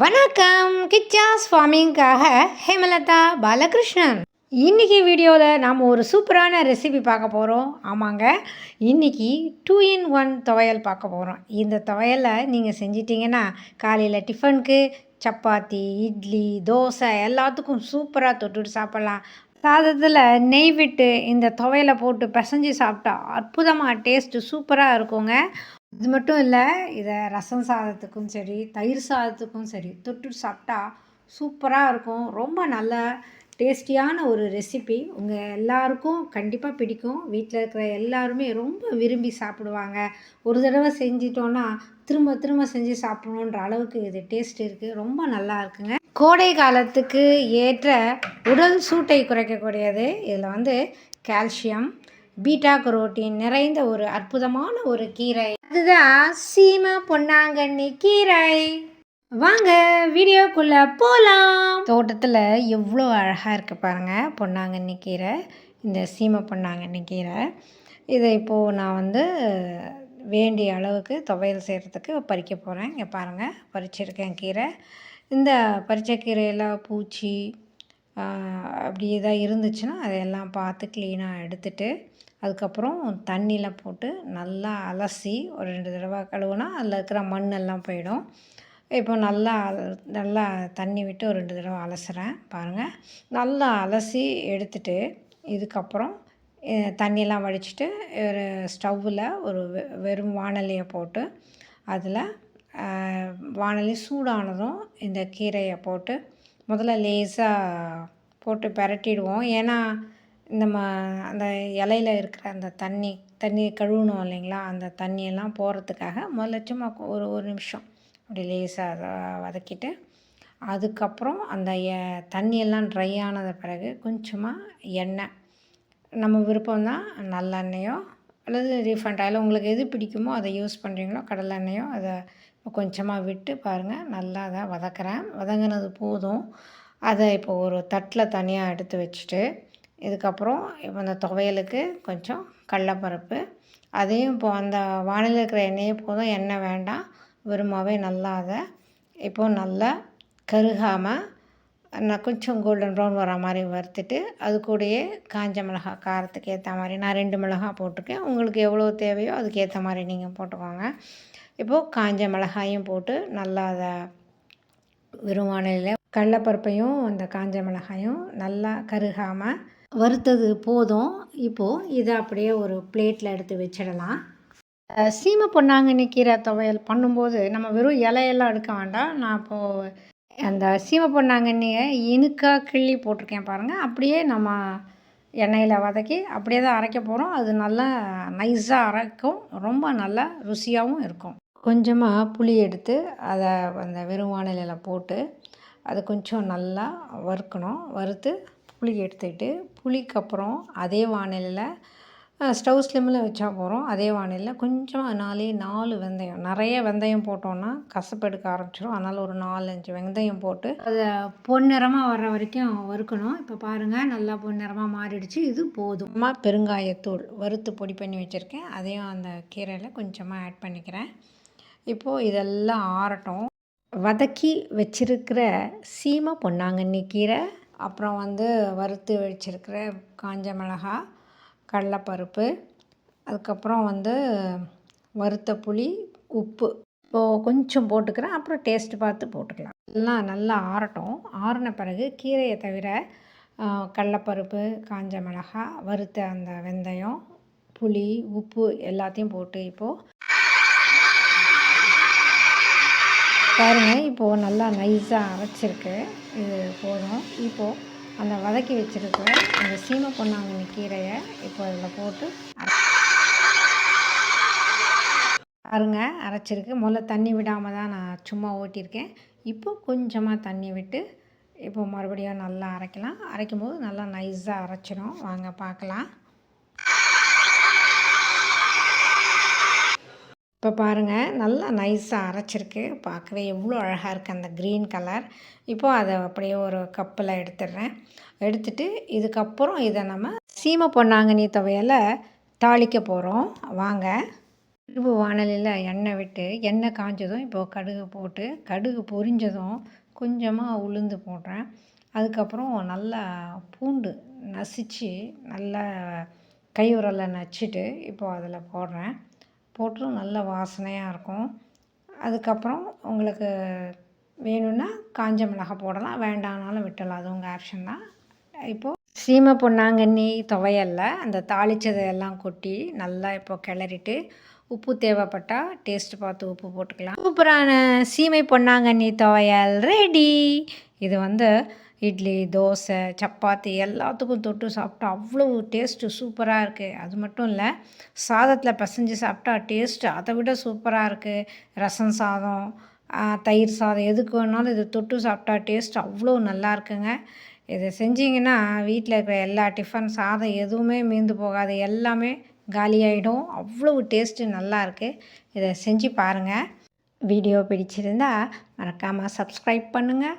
வணக்கம். கிச்சா ஃபார்மிங்காக ஹேமலதா பாலகிருஷ்ணன். இன்றைக்கி வீடியோவில் நாம் ஒரு சூப்பரான ரெசிபி பார்க்க போகிறோம் ஆமாங்க. இன்றைக்கி டூ இன் ஒன் துவையல் பார்க்க போகிறோம் இந்த துவையலை நீங்கள் செஞ்சிட்டிங்கன்னா காலையில் டிஃபனுக்கு சப்பாத்தி இட்லி தோசை எல்லாத்துக்கும் சூப்பராக தொட்டுட்டு சாப்பிட்லாம். சாதத்தில் நெய் விட்டு இந்த துவையலை போட்டு பிசைஞ்சு சாப்பிட்டா அற்புதமாக டேஸ்ட்டு சூப்பராக இருக்குங்க. இது மட்டும் இல்லை இதை ரசம் சாதத்துக்கும் சரி தயிர் சாதத்துக்கும் சரி தொட்டு சாப்பிட்டா சூப்பராக இருக்கும். ரொம்ப நல்ல டேஸ்டியான ஒரு ரெசிபி. உங்கள் எல்லாருக்கும் கண்டிப்பாக பிடிக்கும். வீட்டில் இருக்கிற எல்லாருமே ரொம்ப விரும்பி சாப்பிடுவாங்க. ஒரு தடவை செஞ்சிட்டோன்னா திரும்ப திரும்ப செஞ்சு சாப்பிடணுன்ற அளவுக்கு இது டேஸ்ட் இருக்குது ரொம்ப நல்லா இருக்குங்க. கோடை காலத்துக்கு ஏற்ற உடல் சூட்டை குறைக்கக்கூடியது. இதில் வந்து கால்சியம் பீட்டா கரோட்டின் நிறைந்த ஒரு அற்புதமான ஒரு கீரை. அதுதான் சீம பொன்னாங்கண்ணி கீரை. வாங்க வீடியோக்குள்ளே போகலாம் தோட்டத்தில் எவ்வளோ அழகாக இருக்கு பாருங்கள் பொன்னாங்கண்ணி கீரை. இந்த சீம பொன்னாங்கண்ணி கீரை. இதை இப்போது நான் வந்து வேண்டிய அளவுக்கு துவையல் செய்கிறதுக்கு பறிக்க போகிறேன் இங்கே பாருங்கள் பறிச்சிருக்கேன் கீரை. இந்த பறிச்ச கீரையெல்லாம் பூச்சி அப்படி எதாவது இருந்துச்சுன்னா அதையெல்லாம் பார்த்து க்ளீனாக எடுத்துட்டு அதுக்கப்புறம் தண்ணியில் போட்டு நல்லா அலசி ஒரு ரெண்டு தடவை கழுவுனா அதில் இருக்கிற மண்ணெல்லாம் போயிடும். இப்போ நல்லா நல்லா தண்ணி விட்டு ஒரு ரெண்டு தடவை அலசுகிறேன் பாருங்கள் நல்லா அலசி எடுத்துட்டு இதுக்கப்புறம் தண்ணியெல்லாம் வடிச்சிட்டு ஒரு ஸ்டவ்வில் ஒரு வெறும் வானலியை போட்டு அதில் வானலி சூடானதும் இந்த கீரையை போட்டு முதல்ல லேசாக போட்டு பிரட்டிடுவோம். ஏன்னா நம்ம அந்த இலையில இருக்கிற அந்த தண்ணி தண்ணி கழுவணும் இல்லைங்களா? அந்த தண்ணியெல்லாம் போகிறதுக்காக முதல்ல சும்மா ஒரு ஒரு நிமிஷம் அப்படி லேசாக அதை வதக்கிட்டு அதுக்கப்புறம் அந்த எ தண்ணியெல்லாம் ட்ரை ஆனது பிறகு கொஞ்சமாக எண்ணெய். நம்ம விருப்பம் தான் நல்லெண்ணெயோ அல்லது ரீஃபண்ட் ஆயில் உங்களுக்கு எது பிடிக்குமோ அதை யூஸ் பண்ணுறீங்களோ கடலெண்ணெயோ அதை கொஞ்சமாக விட்டு பாருங்கள் நல்லா அதை வதக்குறேன். வதங்கினது போதும். அதை இப்போ ஒரு தட்டில் தனியாக எடுத்து வச்சுட்டு இதுக்கப்புறம் இப்போ அந்த துவையலுக்கு கொஞ்சம் கடலப்பருப்பு. அதையும் இப்போ அந்த வானிலை இருக்கிற எண்ணெயே போதும். எண்ணெய் வேண்டாம். வெறுமாவே நல்லா அதை இப்போது நல்லா கருகாமல் நான் கொஞ்சம் கோல்டன் ப்ரௌன் வர மாதிரி வறுத்துட்டு அது கூடயே காஞ்ச மிளகா காரத்துக்கு ஏற்ற மாதிரி நான் ரெண்டு மிளகா போட்டிருக்கேன். உங்களுக்கு எவ்வளோ தேவையோ அதுக்கு ஏற்ற மாதிரி நீங்கள் போட்டுக்கோங்க. இப்போது காஞ்ச மிளகாயும் போட்டு நல்லா அதை வெறும் வானிலையில் கடலப்பருப்பையும் அந்த காஞ்ச மிளகாயும் நல்லா கருகாமல் வறுத்தது போதும். இப்போது இதை அப்படியே ஒரு பிளேட்டில் எடுத்து வச்சிடலாம். சீமை பொன்னாங்கண்ணி கீரை துவையல் பண்ணும்போது நம்ம வெறும் இலையெல்லாம் எடுக்க வேண்டாம். நான் இப்போது அந்த சீமை பொன்னாங்கண்ணியை இனுக்காக கிள்ளி போட்டிருக்கேன் பாருங்கள் அப்படியே நம்ம எண்ணெயில் வதக்கி அப்படியே தான் அரைக்க போகிறோம் அது நல்லா நைஸாக அரைக்கும். ரொம்ப நல்லா ருசியாகவும் இருக்கும். கொஞ்சமாக புளி எடுத்து அதை அந்த வெறும் வானிலையில் போட்டு அது கொஞ்சம் நல்லா வறுக்கணும். வறுத்து புளி எடுத்துக்கிட்டு புளிக்கு அப்புறம் அதே வானிலையில் ஸ்டவ் ஸ்லிம்மில் வச்சா போகிறோம் அதே வானிலையில் கொஞ்சம் நாலே நாலு வெந்தயம். நிறைய வெந்தயம் போட்டோன்னா கசப்பு எடுக்க ஆரம்பிச்சிடும் அதனால் ஒரு நாலஞ்சு வெந்தயம் போட்டு அதை பொன்னிறமாக வர்ற வரைக்கும் வறுக்கணும். இப்போ பாருங்கள் நல்லா பொன்னிறமாக மாறிடுச்சு. இது போதும். பெருங்காயத்தூள் வறுத்து பொடி பண்ணி வச்சுருக்கேன். அதையும் அந்த கீரையில் கொஞ்சமாக ஆட் பண்ணிக்கிறேன். இப்போது இதெல்லாம் ஆறட்டும். வதக்கி வச்சிருக்கிற சீமை பொன்னாங்கண்ணி கீரை அப்புறம் வந்து வறுத்து வச்சிருக்கிற காஞ்ச மிளகா கடலப்பருப்பு அதுக்கப்புறம் வந்து வறுத்த புளி உப்பு. இப்போது கொஞ்சம் போட்டுக்கிறேன் அப்புறம் டேஸ்ட்டு பார்த்து போட்டுக்கலாம். எல்லாம் நல்லா ஆறட்டும். ஆறின பிறகு கீரையை தவிர கடலப்பருப்பு காஞ்ச மிளகா வறுத்த அந்த வெந்தயம் புளி உப்பு எல்லாத்தையும் போட்டு இப்போது பாருங்கள் இப்போது நல்லா நைஸாக அரைச்சிருக்கு. இது போதும். இப்போது அந்த வதக்கி வச்சுருக்கிற அந்த சீமை பொன்னாங்கண்ணி கீரையை இப்போ அதில் போட்டு பாருங்க அரைச்சிருக்கு. முதல்ல தண்ணி விடாமல் தான் நான் சும்மா ஓட்டியிருக்கேன். இப்போ கொஞ்சமாக தண்ணி விட்டு இப்போ மறுபடியும் நல்லா அரைக்கலாம். அரைக்கும் போது நல்லா நைஸாக அரைச்சிடும் வாங்க பார்க்கலாம். இப்போ பாருங்கள் நல்லா நைஸாக அரைச்சிருக்கு. பார்க்கவே எவ்வளோ அழகாக இருக்குது அந்த க்ரீன் கலர் இப்போது அதை அப்படியே ஒரு கப்பில் எடுத்துடுறேன். எடுத்துட்டு இதுக்கப்புறம் இதை நம்ம சீமை பொன்னாங்கண்ணி துவையலை தாளிக்க போகிறோம் வாங்க. இரும்பு வானலியில் எண்ணெய் விட்டு எண்ணெய் காஞ்சதும் இப்போது கடுகு போட்டு கடுகு பொரிஞ்சதும் கொஞ்சமாக உளுந்து போடுறேன். அதுக்கப்புறம் நல்லா பூண்டு நசிச்சு நல்லா கை உரலில் நச்சுட்டு இப்போது அதில் போடுறேன். போட்டு நல்ல வாசனையாக இருக்கும். அதுக்கப்புறம் உங்களுக்கு வேணும்னா காஞ்ச மிளகாய் போடலாம். வேண்டாம்னாலும் விட்டலாம் அது உங்கள் ஆப்ஷன் தான். இப்போது சீமை பொன்னாங்கண்ணி துவையல்ல அந்த தாளிச்சதை எல்லாம் கொட்டி நல்லா இப்போ கிளறிட்டு உப்பு தேவைப்பட்டால் டேஸ்ட் பார்த்து உப்பு போட்டுக்கலாம். சூப்பரான சீமை பொன்னாங்கண்ணி துவையல் ரெடி இது வந்து இட்லி தோசை சப்பாத்தி எல்லாத்துக்கும் தொட்டு சாப்பிட்டா அவ்வளோ டேஸ்ட்டு சூப்பராக இருக்குது அது மட்டும் இல்லை சாதத்தில் பசைஞ்சு சாப்பிட்டா டேஸ்ட்டு அதை விட சூப்பராக இருக்குது ரசம் சாதம் தயிர் சாதம் எதுக்கு வேணாலும் இது தொட்டு சாப்பிட்டா டேஸ்ட் அவ்வளோ நல்லா இருக்குங்க. இதை செஞ்சிங்கன்னா வீட்டில் இருக்கிற எல்லா டிஃபன் சாதம் எதுவுமே மீந்து போகாது. எல்லாமே காலியாகிடும் அவ்வளோ டேஸ்ட்டு நல்லா இருக்குது இதை செஞ்சு பாருங்கள் வீடியோ பிடிச்சிருந்தா மறக்காமல் சப்ஸ்கிரைப் பண்ணுங்கள்